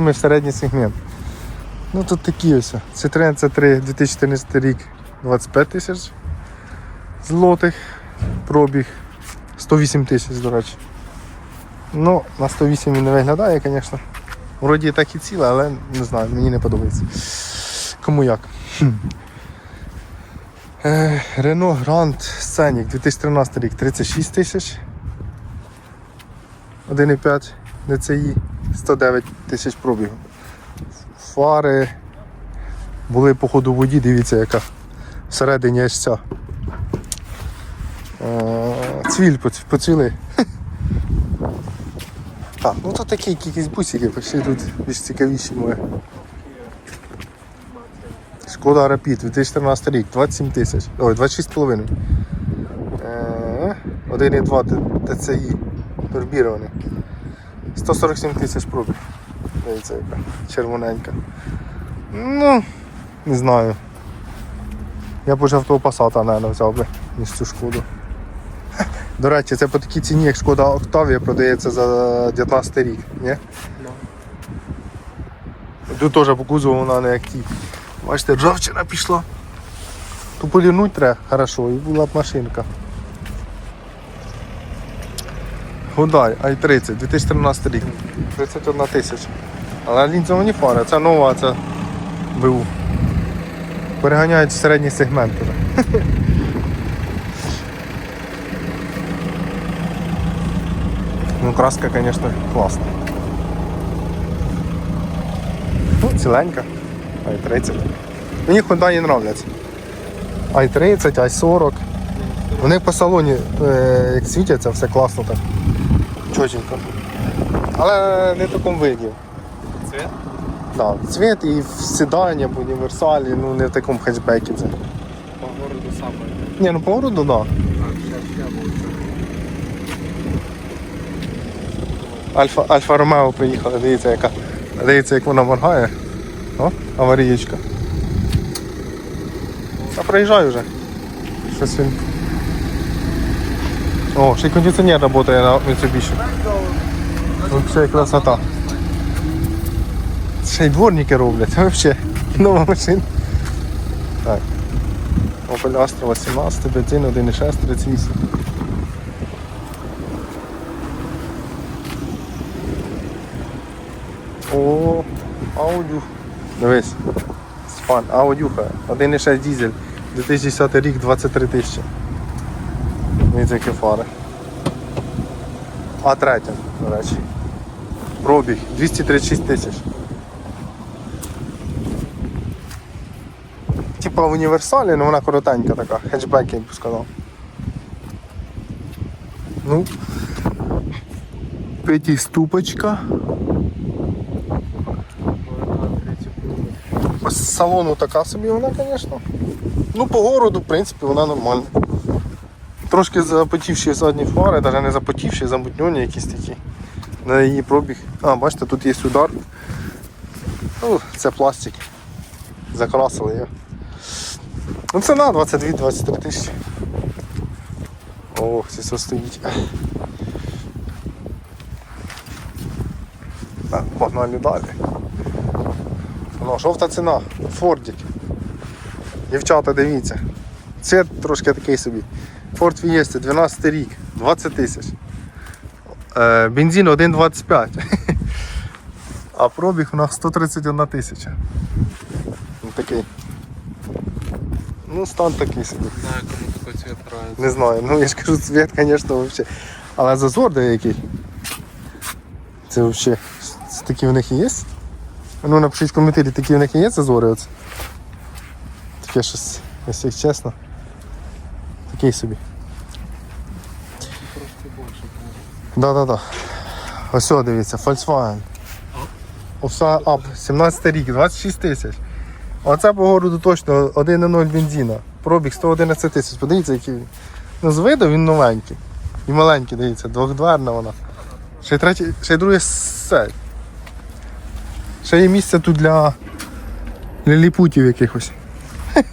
ми в середній сегмент. Ну тут такі ось. Citroen C3 2014 рік 25 тисяч злотих. Пробіг 108 тисяч, до речі. Ну, на 108 він не виглядає, звісно. Вроді так і ціле, але не знаю, мені не подобається. Кому як. Renault Grand Scenic 2013 рік 36 тисяч. 1,5 DCI 109 тисяч пробігу. Фари були по ходу воді, дивіться яка. Всередині аж ця. Е, Цвіль поц- поцвіли. Так, ну то такі якісь бусики, ще тут більш цікавіші моє. Шкода Rapid 2014 рік, 27 тисяч. Ой, 26,5. Е, 1,2 TCI турбірований. 147 тисяч пробіг. Дивіться яка червоненька. Ну, не знаю. Я б уже того Passat, наверное, взяв би, ніж цю шкоду. До речі, це по такій ціні, як шкода Octavia продається за 19 рік, ні? Тут теж по кузову вона не як ті. Бачите, ржавчина пішла. То полірнуть треба хорошо і була б машинка. Гудай, i30, 2013 рік, 31 тисяча. Але лінзовані фари, це нова, це БУ. Переганяють середній сегмент. Ну, краска, звісно, класна. Ну, ціленька. i30. Мені Hyundai нравляться. i30, i40. Вони по салоні, як світяться, все класно так. Чотенько. Але не в такому виді. Цвет? Да, цвіт і в седані, в універсалі, ну не в такому хетчбекі це. По городу саме. Ні, ну по городу, да. А, сейчас я. Альфа, Альфа Ромео приїхала, дивіться, яка. Дивіться, як вона моргає. О, аварієчка. А приїжджай вже. Щось він. О, ще й кондиціонер працює на Mitsubishi. Взагалі красота. Ще й дворники роблять, взагалі. Нова машина. Так. Opel Astra 18, бензин 1,6, 38. О, аудю. Дивись. Спан, аудюха. 1,6 дизель. 2010 рік 23 тисячі. Дивіться, фари. А третя, до речі. Пробіг 236 тисяч. Типа в універсалі, але вона коротенька така, хетчбек, я б сказав. Ну, п'ятиступочка. По салону така собі вона, звісно. Ну, по городу, в принципі, вона нормальна. Трошки запотівші задні фари, навіть не запотівші, замутньоні якісь такі. На її пробіг. А, бачите, тут є удар. Ну, це пластик. Закрасили його. Ну ціна 22-23 тисячі. Ох, це все стоїть. Погнали далі. Ну, жовта ціна, Фордік. Дівчата, дивіться. Цвет трошки такий собі. Ford Fiesta, 12 рік, 20 тисяч. Е, бензин 1,25. А пробіг у нас 131 тисяча. Такий. Ну, стан такий собі. Не знаю, кому такой цвет нравится. Не знаю, ну я ж кажу, цвет, звісно, вообще. Але зазор деякий. Це взагалі. Такі в них і є? Ну напишіть в коментарі, такі в них і є зазори оце. Таке щось, якщо чесно. Такий собі. Да-да-да. Ось о, дивіться, Volkswagen. Оса Up, 17 рік, 26 тисяч. Оце по городу точно 1,0 бензина. Пробіг 111 тисяч. Подивіться, який він. Ну, з виду він новенький. І маленький, дивіться, двохдверна вона. Ще й третій, ще й друге сей. Ще є місце тут для, для ліпутів якихось.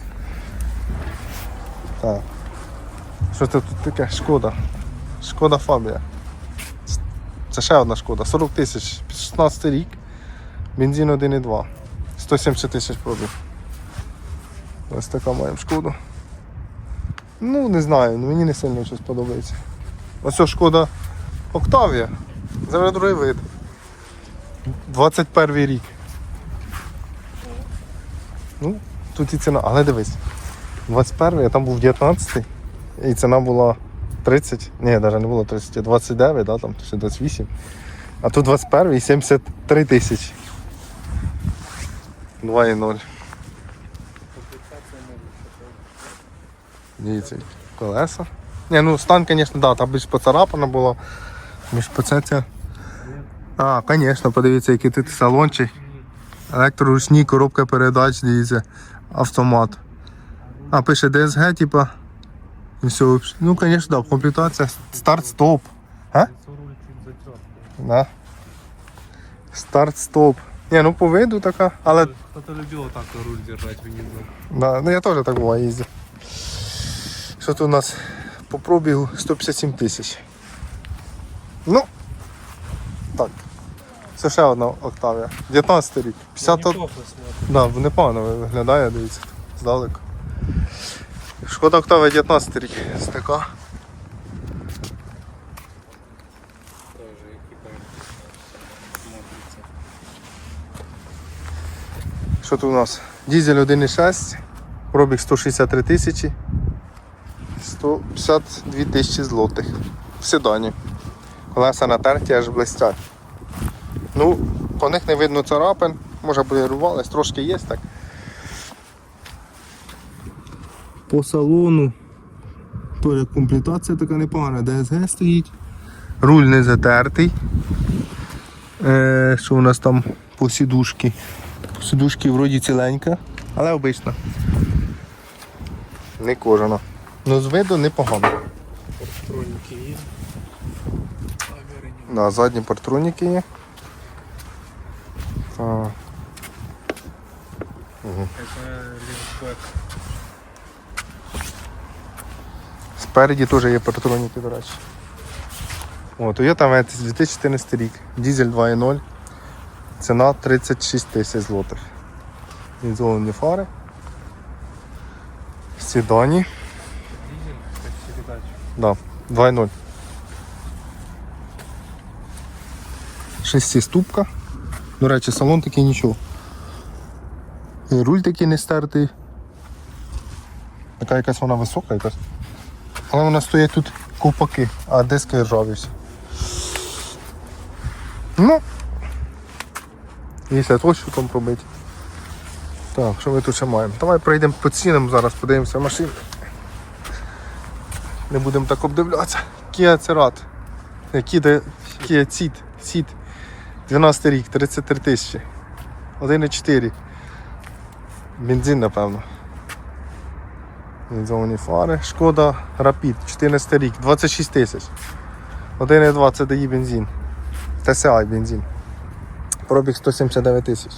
Так. Що це тут таке? Шкода. Шкода Фабія. Це ще одна шкода. 40 тисяч, 16 рік. Бензин 1,2. 170 тисяч пробіг. Ось така маємо шкоду. Ну, не знаю, ну, мені не сильно щось подобається. Ось шкода Октавія. Це вже другий вид. 21 рік. Ну, тут і ціна. Але дивись, 21 а там був 19 і ціна була 30. Ні, навіть не було 30, 29, да, там, 28. А тут 21 і 73 тисячі. 2,0. Дивіться, колеса. Ні, ну стан, звісно, да, там більш поцарапана була. Більш поцеця. А, звісно, подивіться, який тут салончик. Електроручні, коробка передач, дивіться, автомат. А, пише DSG, типа. І все. Ну, звісно, да, комплектація. Старт-стоп. А? Да. Старт-стоп. Ні, ну по виду така, але Хто-то любив так руль держати внизу. Да, ну я теж так буває їздив. Що тут у нас по пробігу 157 тисяч. Ну, так. Це ще одна Октавія. 19 рік. 50 Да, непогано виглядає, дивіться, здалеку. Шкода Октавія 19 рік. Ось така. Що тут у нас? Дізель 1,6, пробіг 163 тисячі, 152 тисячі злотих. В седані. Колеса натерті, аж блистять. Ну, по них не видно царапин, може полірувались, трошки є так. По салону теж комплектація така непогана, DSG стоїть. Руль не затертий. Е, що у нас там по сідушки? Сидушки вроді ціленька, але обична. Не кожана. Ну з виду непогано. Троніки є. Да, задні партроніки є. Це ліфтбек. Спереді теж є партроніки, до речі. О, Toyota Vetis 2014 рік. Дізель 2.0. Ціна 36 тисяч злотих. Ізолені фари. Сідані. Передач. Да, 2.0. Шестиступка. До речі, салон такий нічого. І руль такий не стертий. Така якась вона висока якась. Але вона стоїть тут ковпаки, а диски ржаві. Ну. Що там пробити. Так, що ми тут ще маємо? Давай пройдемо по цінам зараз, подивимося машини. Не будемо так обдивлятися. Kia Cerat. Kia Ceed. Ceed. 12 рік, 33 тисячі. 1,4. Бензин, напевно. Бензовані фари. Шкода Rapid, 14 рік, 26 тисяч. 1,2 це дає бензин. TSI бензин. Пробіг 179 тисяч.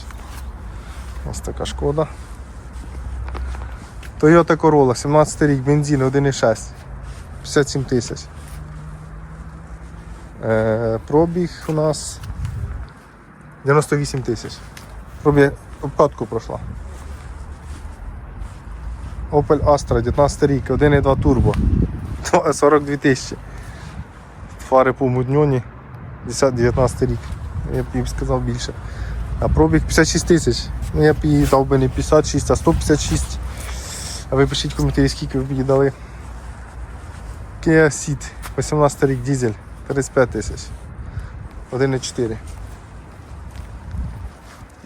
Ось така шкода. Toyota Corolla, 17 рік, бензин 1,6. 57 тисяч. Е, пробіг у нас 98 тисяч. Пробіг обкатку пройшла. Opel Astra, 19 рік, 1,2 турбо. 42 тисячі. Фари помутньоні. 10-19 рік. Я б їм сказав більше. А пробіг 56 тисяч. Ну я б їй дав би не 56, а 156. А ви пишіть в коментарі, скільки ви б їй дали. Kia Ceed, 18 рік дизель, 35 тисяч. 1,4.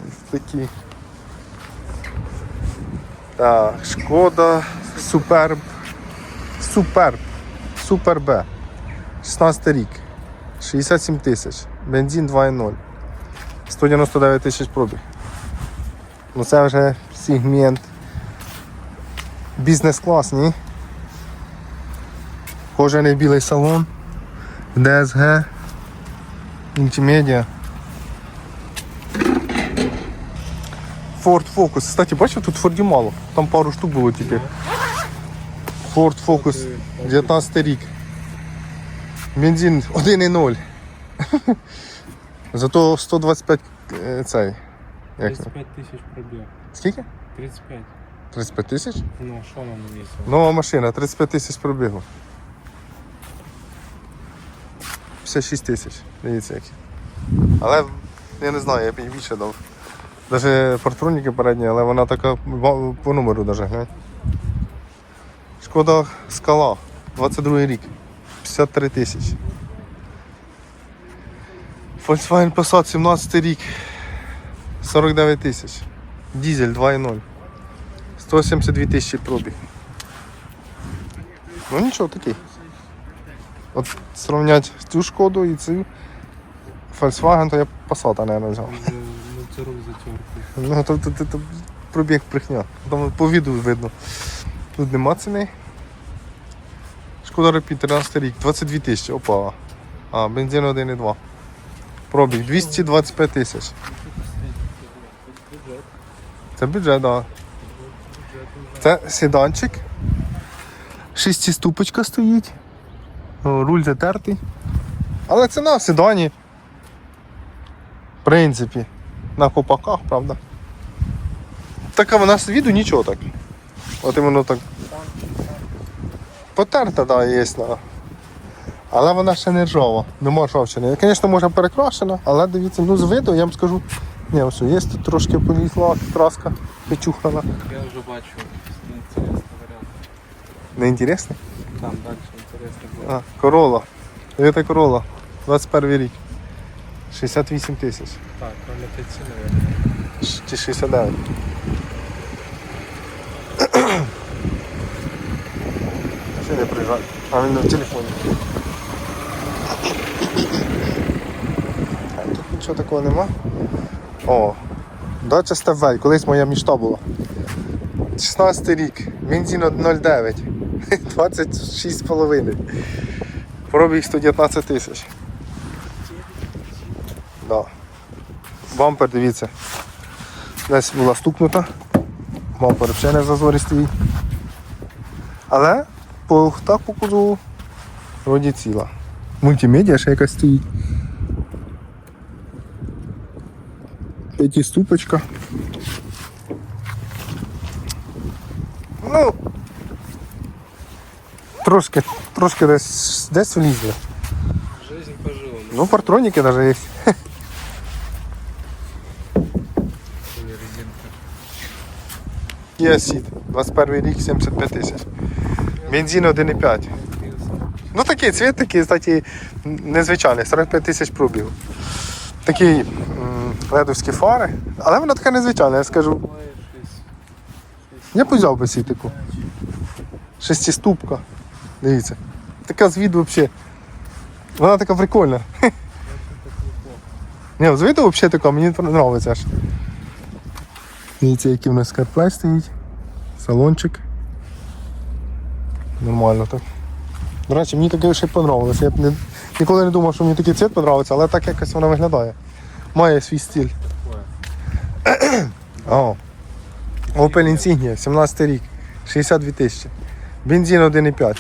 Ось Такі. Так, шкода, Superb. Superb. Super B. 16 рік. 67 тисяч. Бензин 2,0. 199 тисяч пробіг. Ну це вже сегмент. Бізнес-клас, ні? Кожаний білий салон, DSG, Multimedia. Ford Focus. Кстати, бачив, тут Форді мало. Там пару штук було тільки. Ford Focus 19 рік. Бензин 1,0. Зато 125 е, цей Як? 35 тисяч пробіг. Скільки? 35. 35 тисяч? Ну, що нам на місці? Нова машина, 35 тисяч пробігу. 56 тисяч. Дивіться які. Але я не знаю, я б їй більше дав. Навіть портроніки передні, але вона така по номеру даже глянь. Шкода скала, 22 рік. 53 тисячі. Volkswagen Passat 17 рік. 49 тисяч. Дізель 2.0. 172 тисячі пробіг. Ну нічого такий. От сравнять цю шкоду і цю Volkswagen, то я Passat, наверное, взяв. Ну, то, то, то, пробіг брехня. Там по відео видно. Тут нема ціни. Шкода Rapid 13 рік, 22 тисячі. Опа. А, бензин 1,2. Пробіг 225 тисяч. Це бюджет, так. Да. Це седанчик. Шестиступочка стоїть. Руль затертий. Але ціна в седані. В принципі. На копаках, правда. Така вона з віду нічого так. От іменно так. Потерта, да, є. Але вона ще не ржава, нема ржавчини. Звісно, може перекрашена, але дивіться, ну з виду я вам скажу. Ні, ось є тут трошки полізла краска, печухана. Я вже бачу. Інтересний варіант. Не інтересно? Там далі інтересний буде. А, Корола. Toyota Corolla. 21 рік. 68 тисяч. Так, наверное. Ш- Чи 69. Приїжджає. А він в телефоні. А, Тут нічого такого нема. О, дача Ставель, колись моя мічта була. 16 рік, бензин 0,9, 26,5. Пробіг 119 тисяч. Да. Бампер, дивіться. Десь була стукнута. Бампер взагалі не в зазорі стоїть. Але по, так по кузову вроді ціла. Мультимедіа ще якась стоїть. П'ятиступочка. Ну, трошки, трошки десь, десь влізли. Жизнь пожила. Ну, партроніки навіть є. Це резинка. Є сіт. 21 рік, 75 тисяч. Бензин 1,5. Ну такий цвіт такий, кстати, незвичайний, 45 тисяч пробігу. Такі ледовські фари, але вона така незвичайна, я скажу. Я взяв би сі таку. Шестиступка. Дивіться. Така з взагалі. Вона така прикольна. Ні, з виду взагалі така, мені подобається. Дивіться, який в нас CarPlay стоїть. Салончик. Нормально так. До речі, мені таке ще подобалося. Я б не, ніколи не думав, що мені такий цвіт подобається, але так якось вона виглядає. Має свій стиль. О. Opel Insignia, 17 рік, 62 тисячі. Бензин 1,5.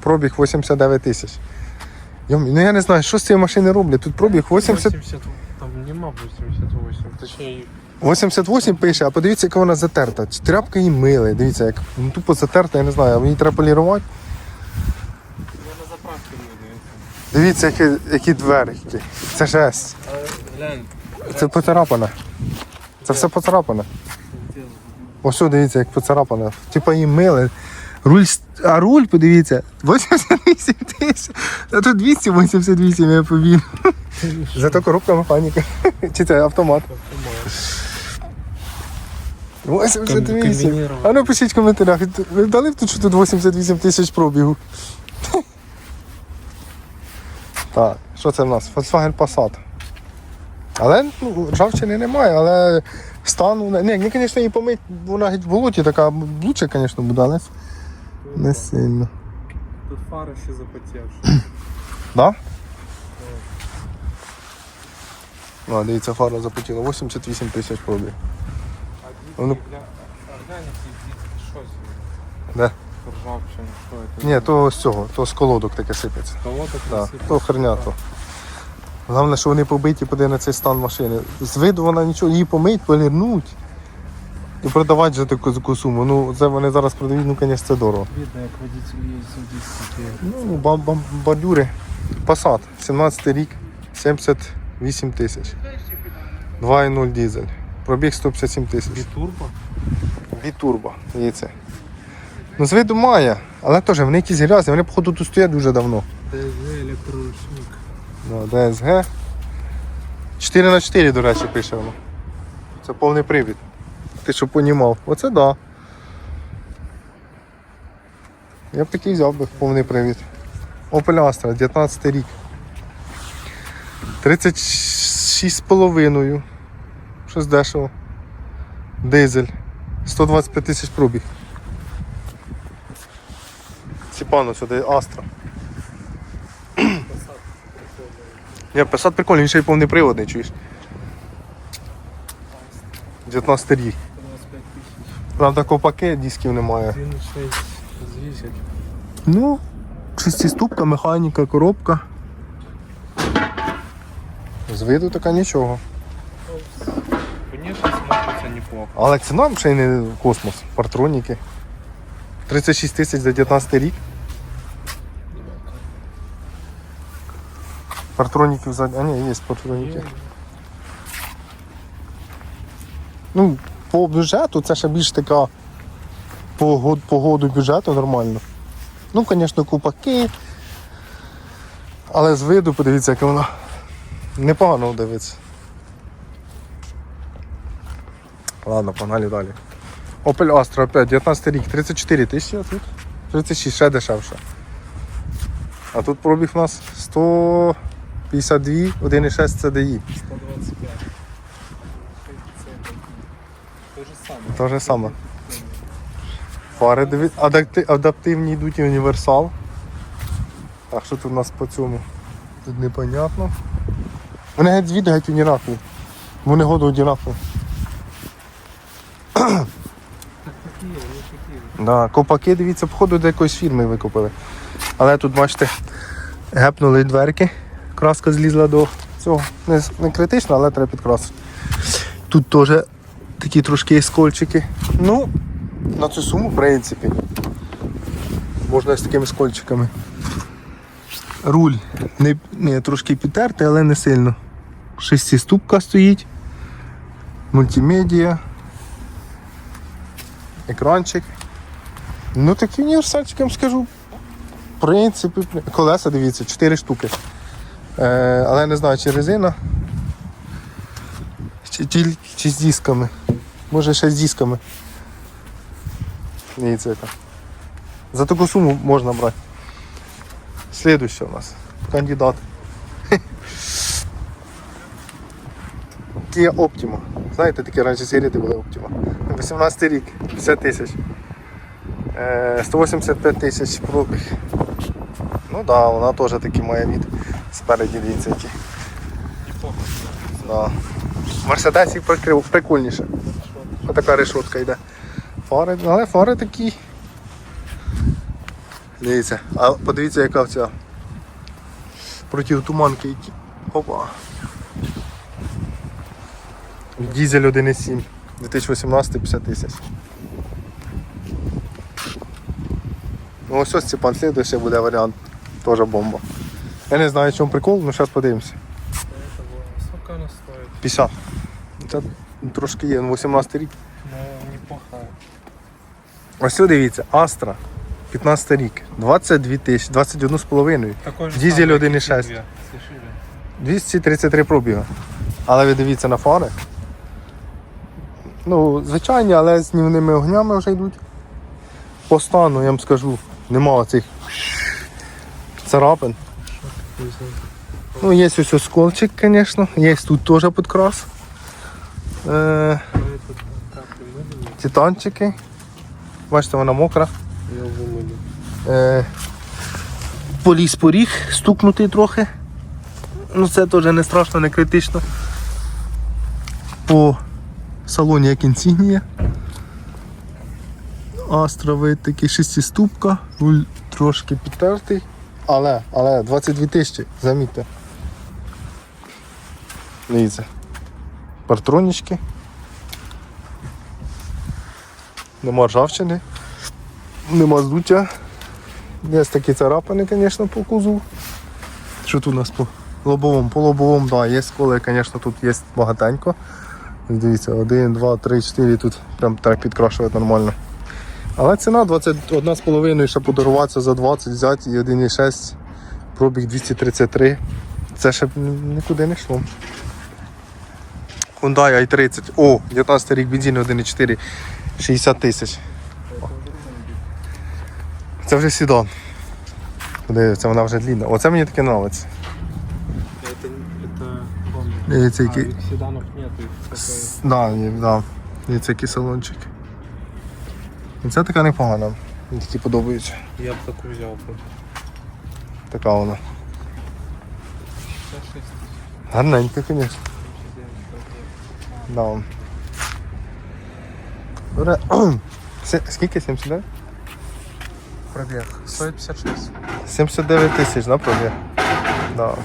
Пробіг 89 тисяч. Ну я не знаю, що з цієї машини роблять. Тут пробіг 80, 80, там нема 88. Точніше, 88 пише, а подивіться, яка вона затерта. Тряпка її мили. Дивіться, як ну, тупо затерта, я не знаю, а її треба полірувати. я на заправці не дивився. Дивіться, які, які. Це жесть. Це поцарапане. Це все поцарапане. Ось дивіться, як поцарапане. Типа її мили. Руль, а руль, подивіться, 88 тисяч. А тут 288 я побіг. Зато коробка механіка. Чи це автомат? 88. А ну пишіть в коментарях, ви дали б тут, що тут 88 тисяч пробігу? Так, що це в нас? Volkswagen Passat. Але ну, ржавчини немає, але стану. Ні, ні, звісно, її помить, вона геть в болоті така, лучше, звісно, буде, але не сильно. Тут фари ще запотівши. Да? Ну, дивіться, фара запотіла. 88 тисяч пробіг. А Ну. дітки, гля... а глянь, які що це? Де? Ржавчина, що це? Ні, то з цього, то з колодок таке сипеться. Колодок Да, то херня то. Головне, що вони побиті, поди на цей стан машини. З виду вона нічого, її помить, полірнуть. І продавати вже таку, таку суму. Ну, це вони зараз продають, ну, звісно, це дорого. Видно, як водитель є судді Ну, бам- бам- бамбардюри. Passat, 17 рік, 78 тисяч. 2,0 дизель. Пробіг 157 тисяч. Бітурбо? Бітурбо, дивіться. Ну, з виду має, але теж вони якісь грязні, вони, походу, тут стоять дуже давно. ТЗ електроручник. Да, DSG. 4 на 4 до речі, пише воно. Це повний привід. Ти що понімав? Оце да. Я б такий взяв би повний привід. Opel Astra, 19 рік. 36,5. Щось дешево. Дизель. 125 тисяч пробіг. Ціпано сюди Astra. Ні, Passat прикольний, він ще й повний приводний, чуєш. 19 рік. 25 тисяч. Правда, ковпаки дисків немає. 1,6. Ну, шестиступка, механіка, коробка. З виду така нічого. Але ціна ще й не космос. Партроніки. 36 тисяч за 19 рік. Партроніків за. А ні, є партроніки. Ну, по бюджету це ще більш така погоду году бюджету нормально. Ну, звісно, купаки. Але з виду, подивіться, яка вона непогано дивиться. Ладно, погнали далі. Opel Astra опять 19 рік, 34 тисячі, а тут 36, ще дешевше. А тут пробіг у нас 152, 1,6 CDI. 125. То же самое. То же саме. Фари адаптивні йдуть і універсал. Так, що тут у нас по цьому? Тут непонятно. Вони геть звідти геть однакові. Вони году однакові. Да, копаки, дивіться, походу до якоїсь фірми викупили. Але тут, бачите, гепнули дверки. Краска злізла до цього. Не, не критично, але треба підкрасити. Тут теж такі трошки скольчики. Ну, на цю суму, в принципі. Можна з такими скольчиками. Руль не, не, трошки підтертий, але не сильно. Шестиступка стоїть. Мультимедіа. Екранчик. Ну такі вам скажу. В принципі, колеса, дивіться, 4 штуки. Е, але не знаю, чи резина. Чи, чи, чи з дисками. Може ще з дисками. Дивіться яка. За таку суму можна брати. Слідуюче у нас. Кандидат. Kia Optima. Знаєте, такі раніше сіріти були Optima. 18 рік, 50 тисяч. Е, 185 тисяч пробіг. Ну так, да, вона теж таки має від спереді дивіться які. Да. Мерседес прикрив прикольніше. Отака решетка йде. Фари, але фари такі. Дивіться, а подивіться, яка ця протитуманки які. Опа. Дізель 1.7. 2018 50 тисяч. Ну ось ось Степан, слідуючий буде варіант. Теж бомба. Я не знаю, в чому прикол, але зараз подивимося. Этого. Сколько она стоит? 50. Це трошки є, ну 18 рік. Ну, неплохая. Ось сюди дивіться, Astra, 15 рік, 22 тисячі, 21 з половиною, Такой же Дизель самый, как 1.6. и две. Слышали? 233 пробіга. Але ви дивіться на фари. Ну, звичайні, але з днівними огнями вже йдуть. По стану, я вам скажу, нема оцих царапин. Ну, є ось осколчик, звісно, є тут теж підкрас. Е, Ну, этот капли мыли, титанчики. Бачите, вона мокра. я вымыли. Е, поліз поріг, стукнутий трохи. Ну це теж не страшно, не критично. По салоні як інсігнія. Астровий такий шестиступка, руль трошки підтертий. Але, але 22 тисячі, замітьте. Дивіться. Партронічки. Нема ржавчини. Нема здуття. Є такі царапини, звісно, по кузову. Що тут у нас по лобовому? По лобовому, да, є сколи, звісно, тут є багатенько. Дивіться, 1, 2, 3, 4, тут прям треба підкрашувати нормально. Але ціна 21,5 ще подаруватися за 20 взяти і 1,6 пробіг 233. Це ще нікуди не йшло. Hyundai i30. О, 19 рік бензин 1,4, 60 тисяч. Це вже сідан. Подивіться, вона вже длінна. Оце мені таке подобається. Это, это помню. Дивіться, А, який. их седанов нету. их такой- С- Да, ні, да. Дивіться, який салончик. І це така непогана. Мені такі подобаються. Я бы такую взял бы. Така вона. 66 тысяч. Гарненька, звісно. 69, Да. Добре. Се- Скільки? 79? Пробег. Стоит 56. 79 тисяч, да, пробіг? Да.